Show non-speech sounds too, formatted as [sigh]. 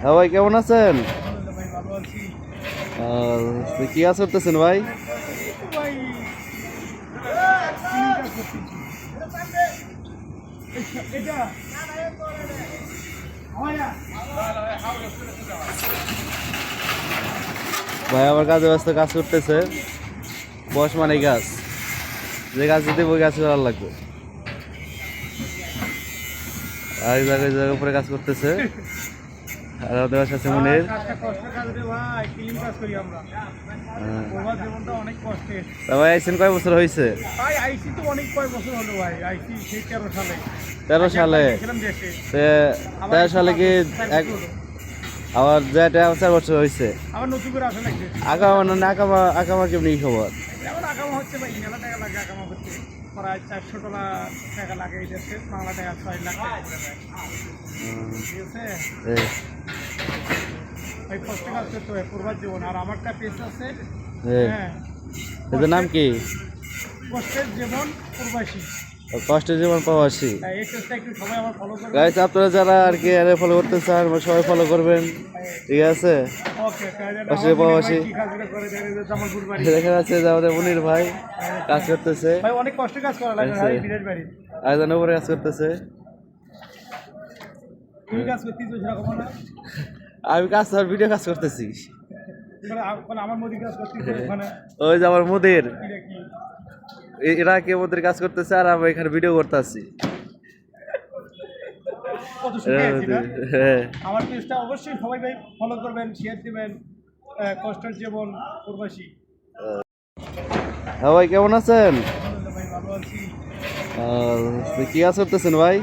হ্যাঁ ভাই, কেমন আছেন? ভালো কি কাজ করতেছেন ভাই? ভাই, আমার কাজে ব্যস্ত কাজ করতেছে। বয়স মানে গাছ যে গাছ দিতে ওই গাছ করার লাগবে। আর জায়গায় জায়গার উপরে কাজ করতেছে। আমাদের আছে মনের। ভাই হ্যাঁ। আইসেন কয় বছর হয়েছে তেরো সালে। তেরো সালে? কি এক আবার যেটা চার বছর হয়েছে আকামা না আকামা আকামা কেমনি খবর? হচ্ছে ভাই টাকা লাগে আকামা করতে প্রায় চারশো টাকা টাকা লাগে এই দেশে। বাংলা টাকা ছয় লাখ ঠিক আছে? করতে হয় পূর্বার জীবন। আর আমারটা পেজ আছে হ্যাঁ। এদের নাম কি? কষ্টের জীবন পূর্বাসী কষ্টের জীবন প্রবাসী। হ্যাঁ, গাইস আপনারা যারা আর কি আরে ফলো করতে চান সবাই ফলো করবেন। ঠিক আছে? কষ্টের প্রবাসী। [laughs] দেখা যাচ্ছে যে আমাদের মুনির ভাই কাজ করতেছে। অনেক কষ্ট কাজ করা লাগে আর একজন উপরে কাজ করতেছে। তুমি কাজ সেরকম না? আমি কাজ ভিডিও কাজ করতেছি। মানে আমার মোদি কাজ ওই যে আমার মুদির। এরা কে ওদের কাজ করতেছে আর আমি এখানে ভিডিও করতেছি। হ্যাঁ। আমার পেজটা অবশ্যই সবাই ভাই ফলো করবেন শেয়ার দিবেন কষ্টের জীবন প্রবাসী। হ্যাঁ ভাই কেমন আছেন? কি কাজ করতেছেন ভাই?